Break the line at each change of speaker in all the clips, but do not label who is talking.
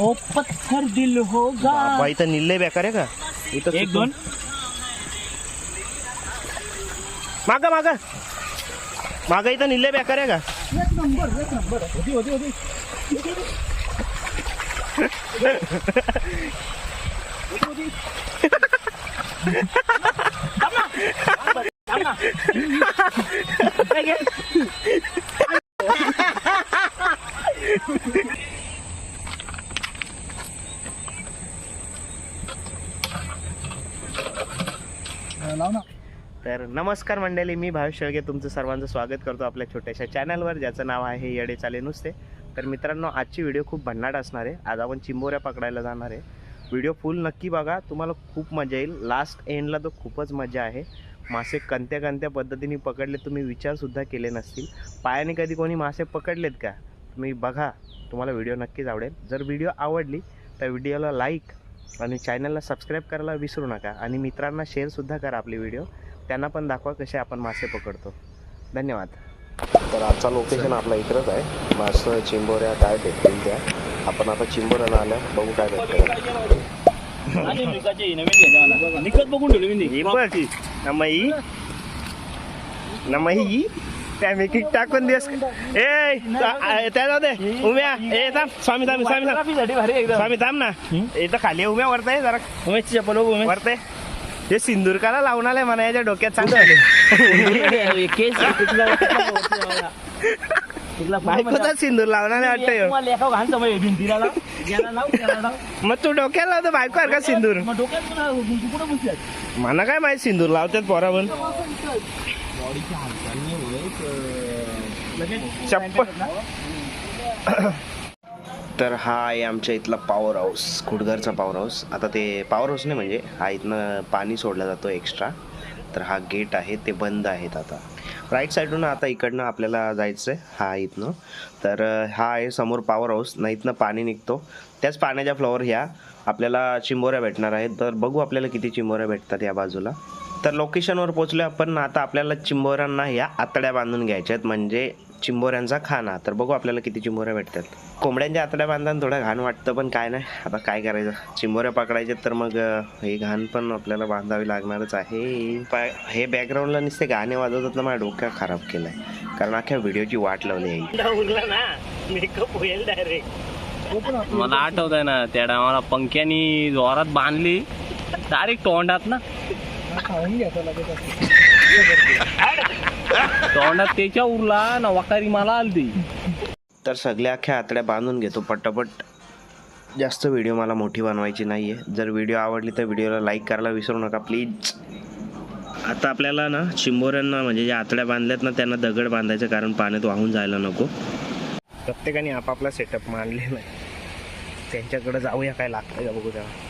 ओ पत्थर दिल होगा
बाबा इथं निल्ले बेकार आहे का? इथं
एक दोन.
माग माग. माग इथं निल्ले बेकार आहे का? तर नमस्कार मंडळी मी भावेश शेळगे तुमचं सर्वांचं स्वागत करतो आपल्या छोट्याशा चॅनलवर. ज्याचं नाव आहे येडे चाले नुसते. तर मित्रांनो आजची व्हिडिओ खूप भन्नाट असणार आहे. आज आपण चिंबोऱ्या पकडायला जाणार आहे. व्हिडिओ फुल नक्की बघा. तुम्हाला खूप मजा येईल. लास्ट एंडला तर खूपच मजा आहे. मासे कंत्या कंत्या पद्धतीने पकडले. तुम्ही विचारसुद्धा केले नसतील. पायाने कधी कोणी मासे पकडलेत का? तुम्ही बघा. तुम्हाला व्हिडिओ नक्कीच आवडेल. जर व्हिडिओ आवडली तर व्हिडिओला लाईक आणि चॅनलला सबस्क्राईब करायला विसरू नका. आणि मित्रांना शेअरसुद्धा करा आपली व्हिडिओ. त्यांना पण दाखवा कसे आपण मासे पकडतो. धन्यवाद. तर आजचा लोकेशन आपला इकडंच आहे. मासं चिंबोऱ्या काय भेटतील त्या. आपण आता चिंबोऱ्याला आल्या बघू काय भेटतं.
निकत बघून ठेवले
ही. नमई नमई त्या टाकून देस. ए त्या जाऊ दे. उम्या. ए थांब. स्वामी थांब स्वामी थांब.
फोटोग्राफीसाठी भारी एकदम.
स्वामी थांब ना. इथं खाली उम्या वरत आहे जरा.
उमेशची चप्पल बघू उमेश.
वरते हे सिंदूरकाला लावून आलंय म्हणा याच्या डोक्यात बायकोचा सिंदूर लावणार आहे वाटतं ह्यो.
तुम्हाला एका घाण समय भिंतीला लाव याला लाव याला लाव.
मग तू डोक्याला लावतो बायको का सिंदूर? मला काय माहिती सिंदूर लावतात पोरावर?
लगेच
चप्पल तर हा आहे आमच्या इथला पॉवर हाऊस खुडघरचा पॉवर हाऊस आता ते पॉवर हाऊस नाही म्हणजे हा इथनं पाणी सोडला जातो एक्स्ट्रा तर हा गेट आहे ते बंद आहेत आता. राईट साईडून आता इकडनं आपल्याला जायचं आहे हा इथनं. तर हा आहे समोर पॉवर हाऊस ना इथनं पाणी निघतो. त्याच पाण्याच्या फ्लॉवर ह्या आपल्याला चिंबोऱ्या भेटणार आहेत. तर बघू आपल्याला किती चिंबोऱ्या भेटतात या बाजूला. तर लोकेशनवर पोचलो आपण. आता आपल्याला चिंबोऱ्यांना ह्या आतड्या बांधून घ्यायच्या आहेत. म्हणजे चिंबोऱ्यांचा खाना. तर बघू आपल्याला किती चिंबोऱ्या भेटतात. कोंबड्यांच्या आतड्या बांधताना थोडं घाण वाटतं पण काय नाही. आता काय करायचं? चिंबोऱ्या पकडायचे तर मग हे घाण पण आपल्याला बांधावी लागणारच आहे. पाय हे बॅकग्राऊंडला नुसते गाणे वाजवतात ना माझ्या डोक्या खराब केलाय. कारण अख्ख्या व्हिडिओची वाट लावली आहे.
मला आठवत आहे ना त्या टायमाला पंख्यानी जोरात बांधली. डायरेक्ट तोंडात ना. तोंडात त्याच्या उरला ना वकारी मला आलती.
तर सगळ्या अख्ख्या आतड्या बांधून घेतो पटापट. जास्त व्हिडिओ मला मोठी बनवायची नाही आहे जर व्हिडिओ आवडली तर व्हिडिओला लाईक करायला विसरू नका प्लीज. आता आपल्याला ना चिंबोऱ्यांना म्हणजे ज्या आतड्या बांधल्यात ना त्यांना दगड बांधायचं कारण पाण्यात वाहून जायला नको. प्रत्येकाने आपापला सेटअप मांडलेला आहे. त्यांच्याकडे जाऊया काय लागतं का बघू तेव्हा.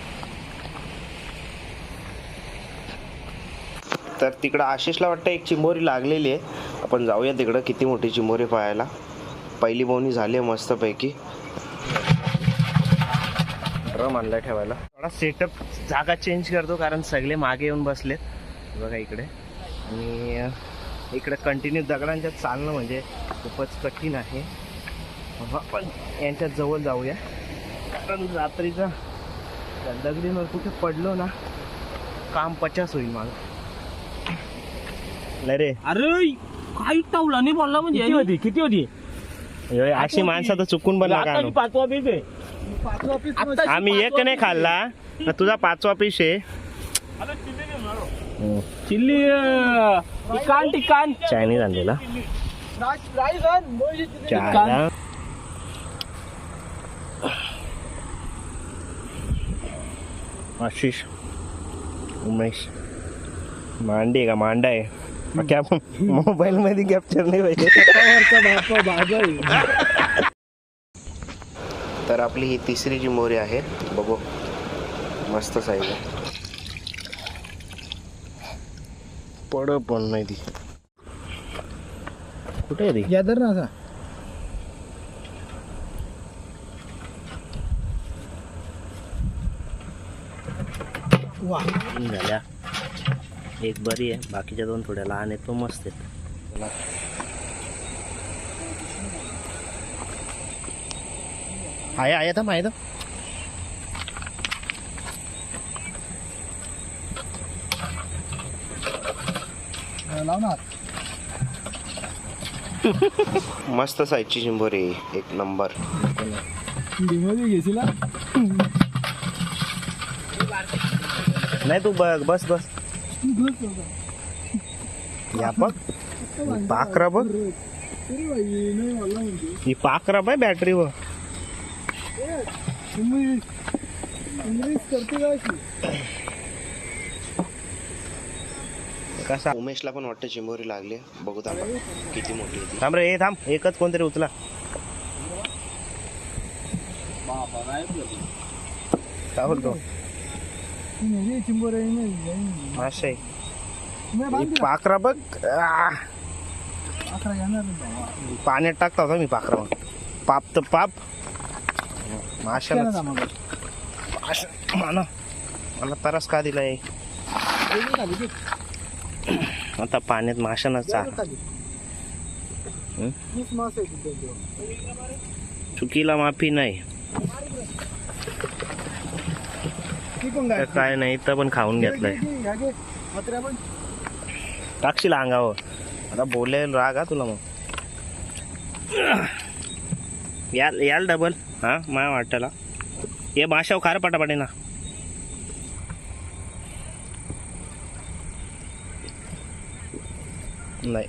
तर तिकडं आशिषला वाटतं एक चिंबोरी लागलेली आहे. आपण जाऊया तिकडं किती मोठी चिंबोरी पाहायला. पहिली बोनी झाली आहे मस्तपैकी. ड्रम आणला ठेवायला. थोडा सेटअप जागा चेंज करतो कारण सगळे मागे येऊन बसलेत. बघा इकडे. आणि इकडे कंटिन्यू दगडांच्यात चालणं म्हणजे खूपच कठीण आहे. आपण यांच्यात जवळ जाऊया. कारण रात्रीचं दगडीवर कुठे पडलो ना काम पचास होईल मला. नाही रे.
अरे काही टावला नाही बोलला म्हणजे किती होती? किती होती?
हे अशी माणसं तर चुकून नका आणू.
पाचवा पीस आहे.
आम्ही एक नाही खाल्ला. ना तुझा पाचवा पीस आहे.
चिल्ली अं, टिकाण टिकाण
चायनीज आणलेला. चायना आशिष उमेश. मांडी का? मांडा आहे. क्या मोबाईल मध्ये कॅप्चर नाही पाहिजे तर आपली ही तिसरी जी मोरी आहे बघू. मस्त साईज आहे. पड पण नाही ती. कुठे आहे ती?
यादर ना असा. वा.
झाल्या. एक बरी आहे. बाकीच्या दोन थोड्या लहान आहेत तो मस्त आहेत आहे आहे तर माहीत मस्त साईजची चिंबोरी एक नंबर.
घेशील?
नाही तू बघ बस बस. या बघ. पाकरा बघ. ही पाकरा बाय बॅटरी व कसा? उमेशला पण वाटतं चिंबोरी लागली. बघूत आपण किती मोठी. थांब रे हे थांब. एकच कोणतरी उचला. काय बोलतो?
आहे दिला.
पाकरा बघ. पाण्यात टाकता होता मी पाकरा पाप तर पाप माशाला. माशा- मला तरस का दिलाय. आता पाण्यात माशानं चार
वेगळी खाली.
हं?
वीस मास आहे तिथे तेव्हा.
चुकीला माफी नाही तर. काय नाही इथं पण खाऊन घेतलंय. टाकशील अंगावर. आता बोलेल राग हा तुला मग. याल याल डबल हा माया वाटायला. ये माशाव खार पटापटे ना. नाही.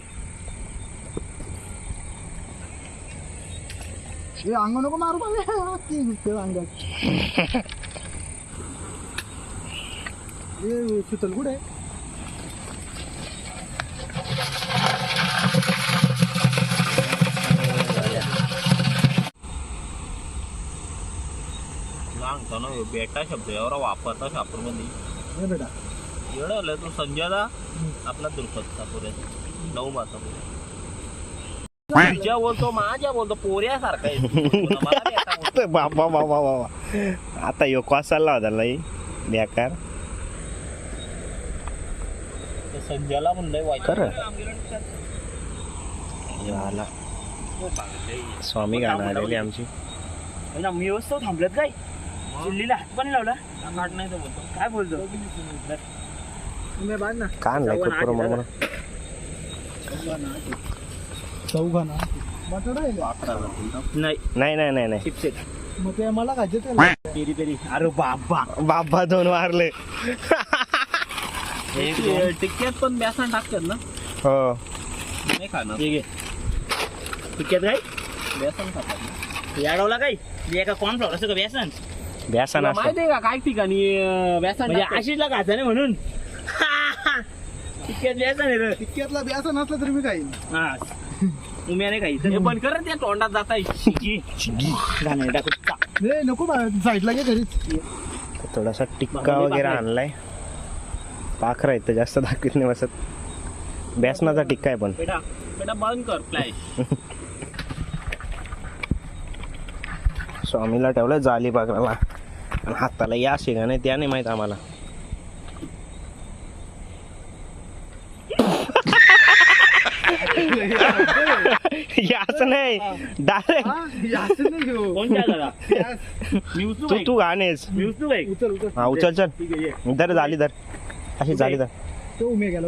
हे अंग नको मारू अंगात. हे शीतल कुठे आहे?
सांगतो ना बेटा शब्द एवढा वापरता शापूरमध्ये.
हे बेटा.
एवढं तो संजयला आपला दुर्पत सापुऱ्याचा नऊ मासापुऱ्या. तुझ्या बोलतो माझ्या बोलतो पोऱ्यासारखा आहे. मला बेटा बोलतो.
बाबा बाबा बाबा आता यो कॉस चालला होता लई बेकार.
संजयला म्हणलंय वाईट.
खरं? आला. स्वामी गाणं आलेली आमची.
मी थांबलत काय? चिल्लीला हात पण लावला?
नाही बोलतो.
काय बोलतो?
तुम्ही बांध ना.
का आणलाय कुरकुर म्हणून?
चौघा ना बटाटा आहे का?
नाही?
नाही. नाही नाही नाही
चिप्सेट
मग ते मला खायचे ते
पेरी पेरी. अरे बाबा.
बाबा दोन वारले
टिक्क्यात पण बेसन टाकतात ना?
हो.
नाही खाणार.
हे घे टिक्क्यात काय?
बेसन खातात ना.
याडवला काय? एका कॉर्नफ्लॉवर असं का बेसन.
बेसन
तुला
असतं.
माहिती आहे का काय ठिकाणी अं, बेसन
म्हणजे
टाकतात?
आशिषला घाचा नाही म्हणून. टिक्क्यात बेसन आहे रे.
टिक्क्यातला ब्याचा नसला तरी मी खाईन.
हा. उम्याने काही
हे पण कर त्या तोंडात जाता
गाणं टाकू
रे नको बा साईडला घे घरीच.
थोडासा टिक्का वगैरे आणलाय. पाखरा इथं जास्त दाखवीत नाही बसत. बेसनाचा टिक्का आहे पण.
बेटा बेटा बंद कर फ्लॅश
स्वामीला ठेवलं जाली पाखराला. आणि हाताला या शिगा नाही त्या नाही माहीत आम्हाला. या असं नाही डायरेक्ट तू तू गाणेस हा उचल चल. धर झाली धर. अशी झाली धर
तो उमे गेला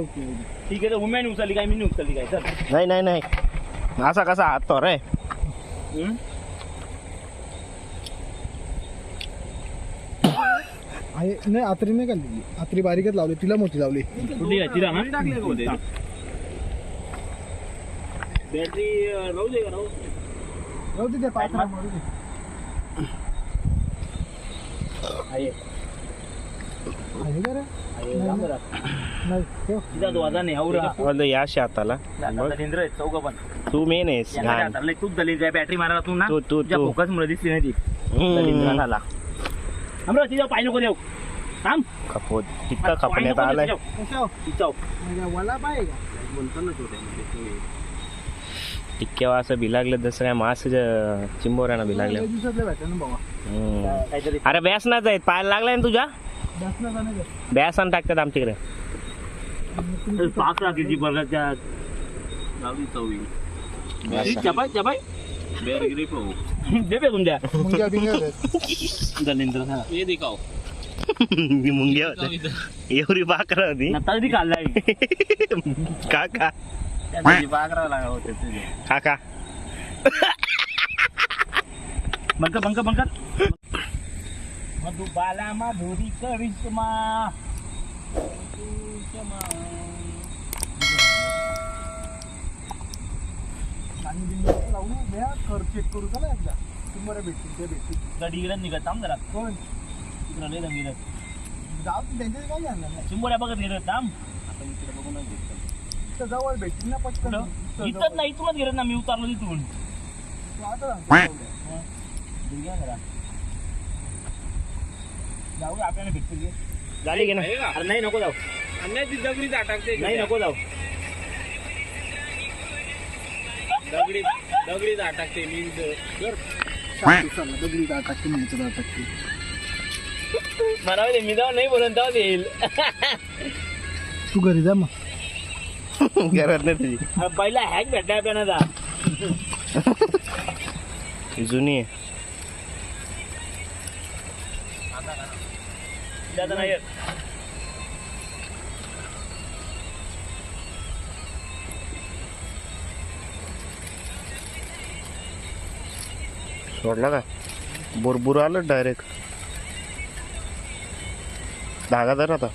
ठीक आहे तर उम्याने उचलली काय मी नाही उचलली काय चल.
नाही नाही नाही. असा कसा हात तो रे.
हम्म?
आहे नाही आत्री नाही घालली आत्री बारीकच लावली तिला मोठी लावली.
कुठली तिला ना? बॅटरी राहू दे का राहू?
राहू दे त्या.
आहे.
आहे का रे?
आहे लांब जरा.
नाही ठेव.
तिचा तो वाजा नाही आवरा
बोलतो या
पण
तू मेन आहेस घाण
तूच दलिंद्र बॅटरी मारायला तू ना
तू तू
तुझ्या
तू
फोकस मुळे दिसली नाही ती तिच्या पाय नको देऊ थांब
खपवत टिक्का खपण्यात आलाय?
तिच्या
म्हणजे
असं बिलागलं जसं काय मास चिंबोऱ्यानं
बाबा
हम्म.
काहीतरी
अरे बेसनाच आहेत पायाला लागलाय ना तुझ्या
का?
बेसन टाकतात आमच्याकडे.
पाक लागली बर्गरच्या
लावली चवी.
चपाय चपाय
बेर ग्रिप हो
दे बे तुमच्या.
मुंग्या बिंग्या आहेत.
दलिंद्र
ये दिखाओ
मी मुंग्या होते. एवढी बाकरा होती.
नंतर ती खाल्लाय
काका
बागरा लागा होते तुझे
काका
बंक बंक बंक मधुबाला माधुरी करिश्मा
आणि लावून कर चेक करू ना एकदा. तुम्हाला भेटतील ते भेटतील.
गडी गिरण निघत थांब जरा.
कोण
लय
जाऊ काय जाणार नाही.
बघत गिरत थांब.
इथं जवळ भेटतील ना पटकन. इथं
इथंच
जवळ.
नाही इथूनच ना मी उतारलो तिथून.
तू आता सांगतो.
जरा. जाऊ दे, आपल्याला भेटतील.
झाली की
अरे नाही नको जाऊ.
अन्याची दगडी टाकते
नाही नको जाऊ.
दगडी दगडी टाकते मी
शांती चालला, दगडी जात टाकते, म्हणायचं जात टाकते.
मला माहिती, मी जाऊ नाही बोलून तेव्हा येईल
तू घरी जा मग.
नाही तुझी.
पहिला हॅक भेटलाय आपल्याला जा
जुनी आहे.
त्याचं नाही येत.
सोडला का? बुरबुर आलं डायरेक्ट धागा धर आता.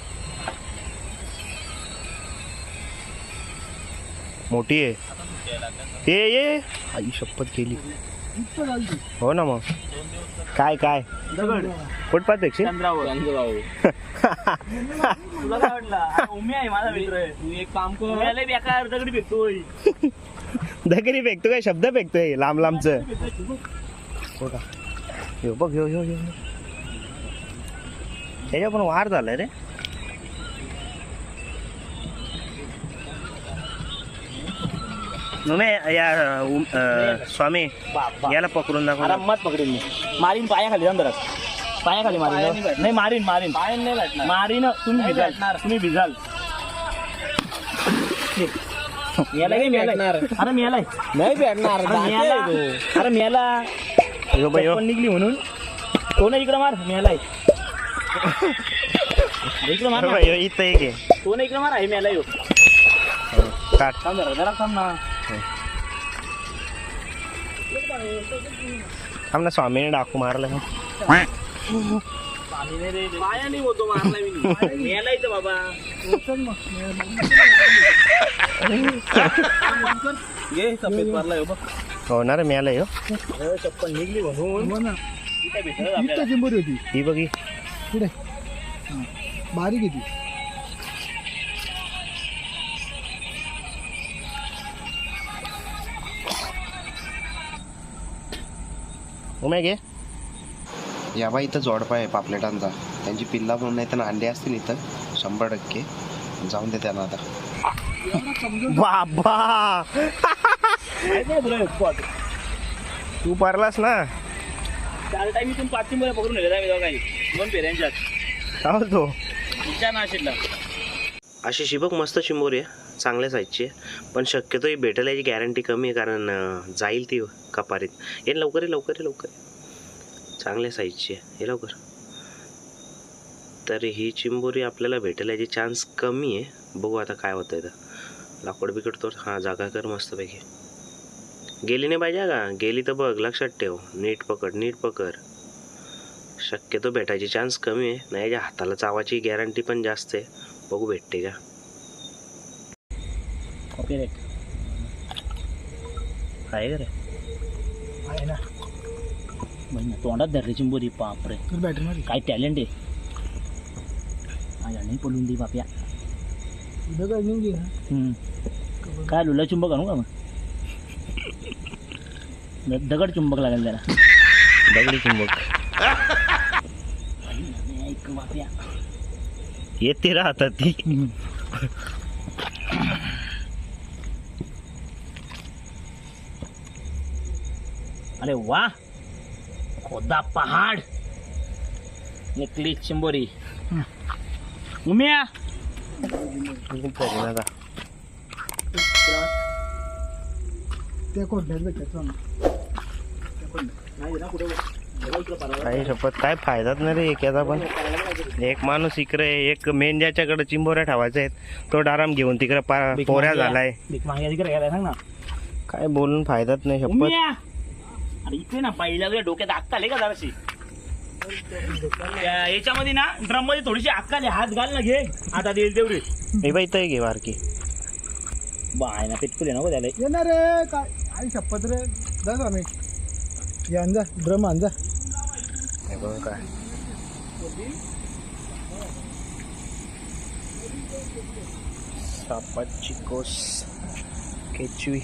मोठी आहे. ये ये आई शपथ केली. हो ना मग. काय काय?
दगड.
फुटपाथपेक्षा
चंद्रावर. तुला काय वाटलं आहे माझा मित्र. आहे.
तू एक काम कर.
उम्या लय बेकार दगडी भेटतोय
दगडी फेकतो काय? शब्द फेकतोय लांब लांबच. हो का? ह्यो बघ ह्यो ह्यो ह्यो. त्याच्या पण वार झालाय रे. नुमे या उम- अं, स्वामी
बाप
याला पकडून दाखव. ना.
आरामात पकडेल मी मारीन पायाखाली अंदर पायाखाली मारीन नाही मारीन मारीन.
पायन नाही भेटणार.
मारीन तुम्ही
नाही
भिजाल.
भेटणार.
तुम्ही भिजाल. मेलाय मेलाय.
भेटणार.
अरे मेलाय.
नाही भेटणार.
अरे मेला. अरे मेला. चप्पल निघली म्हणून. तो ना इकडे मार? मेलाय. इकडे मार ना.
इथं एक आहे.
तो ना इकडे मार? आहे मेला यो.
काट
थांब जरा जरा थांब ना.
थांब ना स्वामीने डाकू मारलं
होतो मारला मी
मेला इथं बाबा
ये सफेद मारला हो बघ.
होणार मेला
चप्पल निघली म्हणून
हो.
ही बघी
पुढे. बारीक आहे ती.
उमे घे. या बा इथं जोडपा आहे पापलेटांचा. त्यांची पिल्ला म्हणून नाही तर अंडे असतील इथं. शंभर टक्के. जाऊन दे त्यांना आता. बाबा? तू पारलास ना?
चार टाइम इथून पाच चिंबोऱ्या पकडून नेल्या मी काही. दोन पेऱ्यांच्यात
काय तो
विचार नाशिकला
अशी शिबक मस्त चिंबोरी आहे. चांगल्या साईजची आहे पण शक्यतो ही भेटेल याची गॅरंटी कमी आहे कारण जाईल ती कपारीत. ये लवकर आहे लवकर ये लवकर चांगल्या साईजची आहे हे लवकर. तर ही चिंबोरी आपल्याला भेटेल याचे चान्स कमी आहे. बघू आता काय होतं इथं लाकूड बिकड तो हां जागा कर मस्तपैकी. गेली नाही पाहिजे का? गेली तर बघ लक्षात ठेव. नीट पकड नीट पकड. शक्यतो भेटायची चान्स कमी आहे. नाही याच्या हाताला चावाची गॅरंटी पण जास्त आहे. बघू भेटते का?
रे
आहे का रे
आहे ना
महिना तोंडात धरली चिंबोरी बापरे
तर बॅटरी मध्ये
काय टॅलेंट आहे माझ्या नाही पडून दे बाप्या
इथं काय निघली ना
हम्म. काय लुला चुंबक आणू का मग दगड चुंबक लागेल त्याला
दगडी चुंबक
ऐक बाप्या
येते राहतात ती
अरे वा. खोदा पहाड. निकली चिंबोरी. उम्या.
त्या
काही शपथ काय फायदाच नाही रे एकाचा पण. एक माणूस इकडे एक मेन ज्याच्याकडे चिंबोऱ्या ठेवायच्या आहेत तो डाराम घेऊन तिकडे पोऱ्या झालाय. काय बोलून फायदाच नाही शपथ.
अरे इथे ना पहिल्या तुझ्या डोक्यात अक्का आले का जराशी? या- याच्यामध्ये ना ड्रममध्ये थोडीशी आली हात घाल ना घे. आता देईल तेवढी.
मी बाई इथं घे वारकी
बाय ना पेटकुले नको त्याला.
येणार रे काय? आई शपथ रे. जा स्वामी. ये आणजा ड्रम आणजा
हे बघ काय. सापाची कोस. केचवी.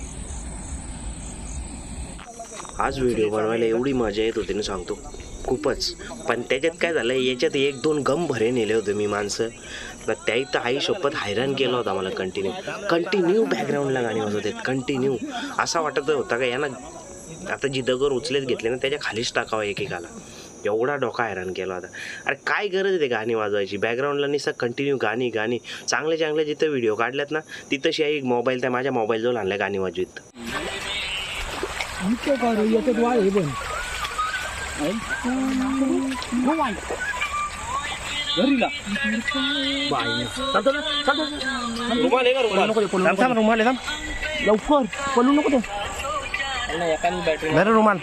आज व्हिडिओ बनवायला एवढी मजा येत होती ना सांगतो. खूपच. पण त्याच्यात काय झालं याच्यात एक दोन गम भरे नेले होते मी माणसं. तर त्याही तर आई शपथ हैराण केला होता मला कंटिन्यू कंटिन्यू बॅकग्राऊंडला गाणी वाजवत आहेत कंटिन्यू असा वाटत होता का यांना आता जी दगड उचलेत घेतले ना त्याच्या खालीच टाकावं एकेकाला. एवढा डोका हैराण केला होता. अरे काय गरज आहे ते गाणी वाजवायची? बॅकग्राऊंडला निसा कंटिन्यू गाणी गाणी. चांगले चांगले जिथं व्हिडिओ काढल्यात ना तिथंशी आई मोबाईल त्या माझ्या मोबाईलजवळ आणल्या गाणी वाजवीत.
आमच्या गाडी येतात वाळे पण
घरीला.
रुमाल आहे का रुमाल?
लवकर नको
रुमाल.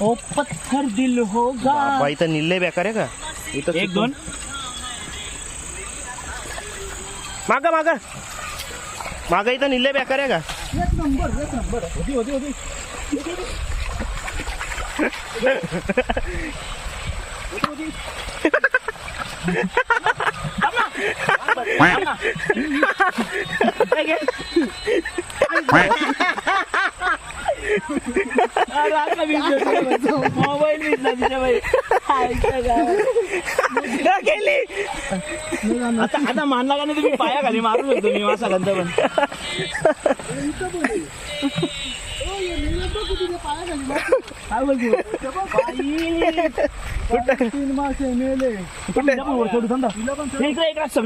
ओ पत्थर दिल होगा
बाई तर निल्ले बेकार आहे का? इथं
एक दोन.
मागा मागा. माग इथं निल्ले बेकार आहे का?
एक नंबर एक नंबर. होती होती होती.
मोबाईल विकला तिच्या बाई गेली आता आता मानला का नाही तुम्ही पाया खाली मारू शकतो मी मासा गंध पण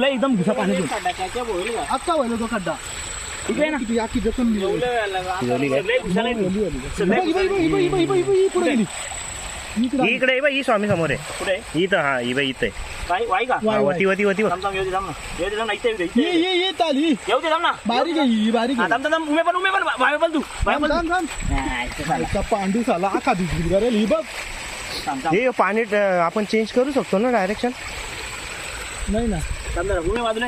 एकदम घुसा पाणी
आत्ता व्हायला तो खड्डा
इकडे ना
इकडं
बा, ही स्वामी समोर आहे
कुठे
इथं हा ही बाई इथं. आहे.
काय वाई का?
हा,
वाय.
वती वती वती
थांब थांब येऊ दे थांब ना. येऊ दे थांब ना इथे येऊ दे इथे.
ये
येऊ दे.
ये ये ताली
येऊ दे थांब ना.
बारीक आहे ही बारीक
हा,
आहे
थांब थांब थांब. उमे पण उमे पण. बाहेर पण तू. बाहेर
थांब,
पण
थांब, थांब.
नाही, इथे थांब.
आईचा पांडू साला आखा दिसली करेल ही बघ.
थांब थांब.
हे पाणी अं, आपण चेंज करू शकतो ना डायरेक्शन
नाही ना.
थांब जरा, उमे बाजूला.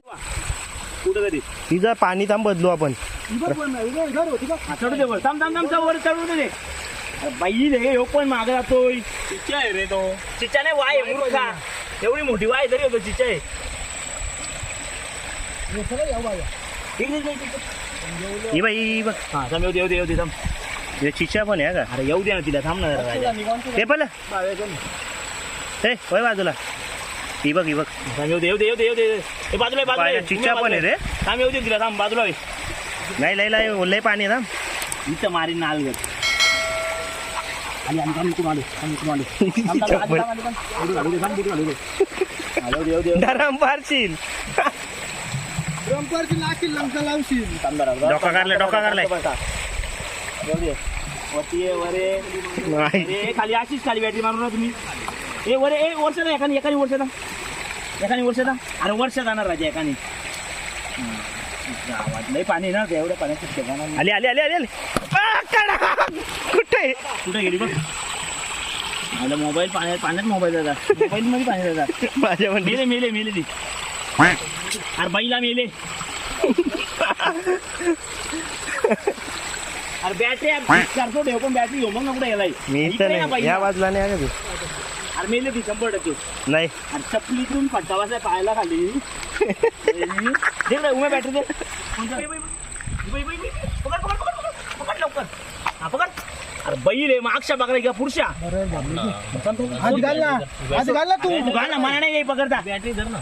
कुठं कधी?
तिचं पाणी थांब बदलू आपण.
ही बघ पण नाही, इधर- इधर होती बघ.
चढू दे वर. थांब थांब थांब चढ वर चढू दे. बाई रे ह्यो पण माग जातोय.
चिच्चा आहे रे तो.
चिच्चा नाही वाय आहे, मूर्खा एवढी मोठी वाय तरी होतो चिच्चा आहे.
हे.
ठीक आहे, ठीक आहे.
ही बाई ही बघ.
हा थांब येऊ दे येऊ दे येऊ दे थांब.
हे चिच्या पण आहे हा का?
अरे येऊ दे ना तिला थांब ना जरा राजा.
पण हे वय बाजूला. ही बघ ही बघ.
थांब येऊ दे येऊ दे येऊ दे येऊ दे. हे बाजूला आहे, बाजूला.
बाया,
आहे.
पण आहे रे.
थांब येऊ दे तिला थांब बाजूला. आहे.
नाही लय लय लय पाणी आहे
इथं मारीन नाल गट आणि आणि थांब इकडून आलो थांब इकडून आलो आलो रे, थांब, इकडून आलो रे. हा, येऊ दे येऊ दे येऊ दे.
धरम पारशील
रंपारची लाकी लंका लावशील.
डोका काढलाय, डोका काढलाय.
येऊ दे. वरती ये, वर ये.
नाही
अरे खाली अशीच खाली बॅटरी मारू ना तुम्ही ए वर ए वर्ष ना एकाने एकाने वर्ष ना एकाने वर्ष ना अरे वर्ष जाणार राजा एकाने. गावात. लय पाणी ना एवढ्या पाण्याचं ठिकाण नाही.
आली आली आली आली आली. आ, काढा. कुठे
कुठे गेली बघ. मला मोबाईल पाण्यात पाण्यात मोबाईल जातात मोबाईल मध्ये पाणी जातात
माझ्या
मेले मेले मेले ती. अरे बाईला मेले. अरे बॅटरी चारशे ठेव पण बॅटरी घेऊ मग ना कुठे गेलाय.
मी
इकडे
इथं
ना
नाही.
बाईला.
या बाजूला नाही का
अरे मेले ती शंभर टक्के
नाही
आणि चपलीतून फटकावाचा पाहायला खाली दे रे, उमे बॅटरी दे. पकड पकड पकड पकड लवकर. हा पकड. अरे बाई रे मागच्या पकडा का पुरुषा
हात घाल ना. हात घाल ना तू.
घाल ना मला नाही पकडता. बॅटरी धर ना.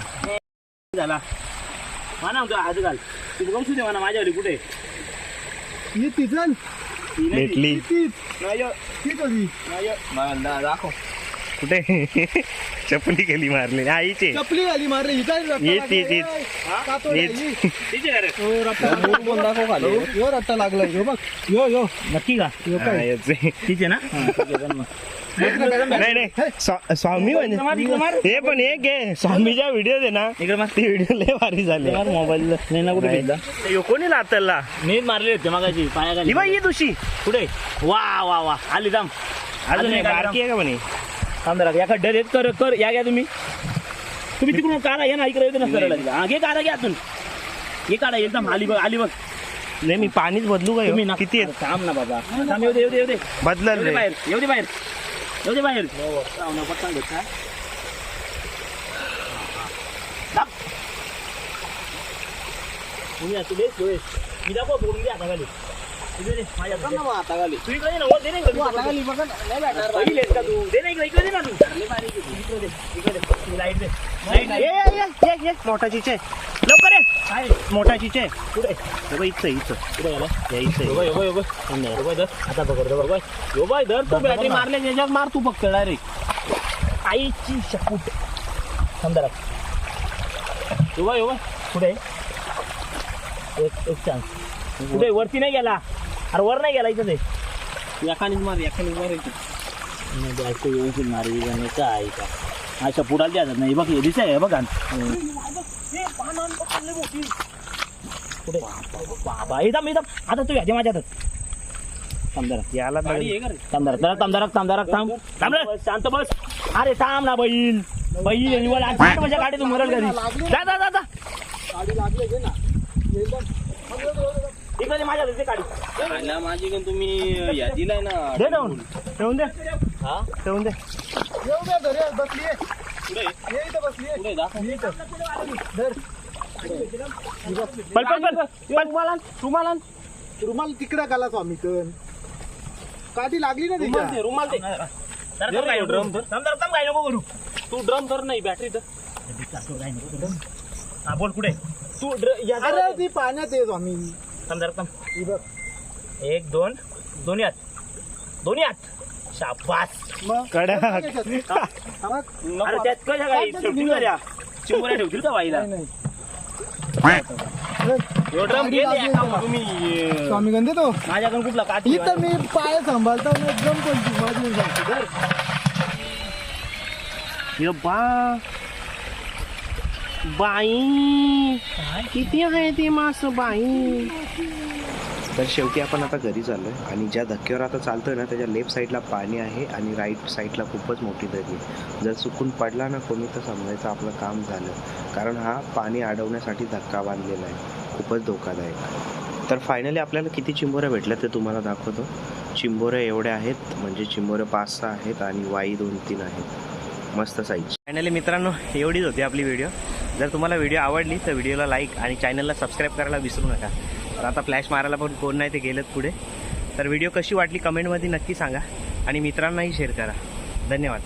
झाला. म्हणा हात घाल. तू गमसू दे म्हणा माझ्यावरी कुठे?
ही.
भेटली.
दाखव.
कुठे? चपली गेली मारली. आईचे.
चपली आली मारली. ही रट्टा
हीच.
हा? हो, लागलाय. यो रट्टा लागलाय. यो बघ. यो यो.
नक्की का?
यो
हा,
काय.
तिचे ना?
नाही नाही स्वा- स्वामी. म्हणजे हे पण एक आहे स्वामीच्या व्हिडिओ आहे ना.
इकडे मार.
ते व्हिडिओ लय भारी झाले.
मोबाईल नाही ना कुठे भेटला
कोणी लातला?
मी मारले होते मगाची
ही बाई ही दुशी.
कुठे? वा वा वा. आली दाम
अजून बारकी आहे का म्हणे?
जरा या खड्ड्यात येत कर कर या घ्या तुम्ही. तुम्ही तिकडून काढा या ना इकडे येते ना सरळ हा घे काढा घ्या आतून हे काढा एकदम आली बघ आली बघ.
नाही मी पाणीच बदलू का
तुम्ही
ह्यो?
ना
किती आहेत?
थांब ना बाबा. थांब येऊ दे येऊ दे येऊ दे.
बदलल.
येऊ दे
रे
बाहेर येऊ दे बाहेर. येऊ दे बाहेर. जाऊ ना, पटकन घेत का? दाब. तुम्ही असू दे. मी दाखव बोलून घे आता खाली.
मोठा चिचे लवकर ये मोठा चिचे
कुठे?
इथं इथं
कुठे धर. आता पकड, धर, यो धर. तू बॅटरी मारले त्याच्यात मार तू फक्त डायरेक्ट आईची शपूट समजा यो कुठे एक चान्स कुठे वरती नाही गेला अरे वर नाही गेला इथं ते. एकानेच मार एकानेच मार इथं बायको व्यवस्थित काय का? अशा पुढाला द्यायचं नाही. बघ हे दिसाय हे बघा. कुठे? बाबा एकदम एकदम आता तू याच्या माझ्या हातात
याला तर-
थांब थांब जरा थांब जरा थांब. थांब रे. शांत बस. अरे थांब ना बैल. बैल आहे, निवड आज आठ वाजता गाडी तू मरल जा जा जा जा.
गाडी लागली ना.
इकडे माझ्या घरी
माझी पण तुम्ही या दिलाय ना
दे जाऊन ठेवून दे.
हा?
ठेवून दे.
येऊ दे धर ये, बसली आहे.
पुढे
ये इथं बसली आहे.
पुढे दाखव
ये इथं. धर.
पल पल पल पल
रुमाला रुमाला रुमाल तिकडे घाला स्वामी कन काठी लागली ना
रुमाल
तिच्या?
दे रुमाल दे.
नको
ड्रम धर.
काय नको करू.
तू ड्रम धर नाही बॅटरी धर.
हा बोल कुठे तू ड्र- या जरा-
अरे ती पाण्यात आहे स्वामी.
थांब जरा थांब
ही बघ
एक दोन दोन्ही हात दोन्ही हात शाबास.
मग?
कडक.
मग.
अरे त्यात कशा काय ठेवतील का त्या चिंबोऱ्या ठेवतील का बाईला?
नाही, नाही.
ह्यो ड्रम
गाडी
घे
लागली
एका
आहे
तुम्ही. अं,
स्वामी गंधे तो
माझ्याकडून कुठला काठी
इथं मी पाय सांभाळतो एकदम कोणती
बा. बाई. किती आहे ते मास बाई? तर शेवटी आपण आता घरी चाललोय आणि ज्या धक्क्यावर आता चालतोय ना त्याच्या लेफ्ट साईडला पाणी आहे आणि राईट साईडला खूपच मोठी दरी आहे. जर चुकून पडला ना कोणी तर समजायचं आपलं काम झालं. कारण हा पाणी अडवण्यासाठी धक्का बांधलेला आहे. खूपच धोकादायक. तर फायनली आपल्याला किती चिंबोऱ्या भेटल्या ते तुम्हाला दाखवतो. चिंबोऱ्या एवढ्या आहेत म्हणजे चिंबोऱ्या पाच सहा आहेत आणि वाई दोन तीन आहेत. मस्त साईज फायनली मित्रांनो एवढीच होती आपली व्हिडिओ जर तुम्हाला व्हिडिओ आवडली तर व्हिडिओला लाईक आणि चॅनलला सबस्क्राईब करायला विसरू नका. तर आता फ्लॅश मारायला पण कोण नाही ते गेलेत पुढे. तर व्हिडिओ कशी वाटली कमेंटमध्ये नक्की सांगा आणि मित्रांनाही शेअर करा. धन्यवाद.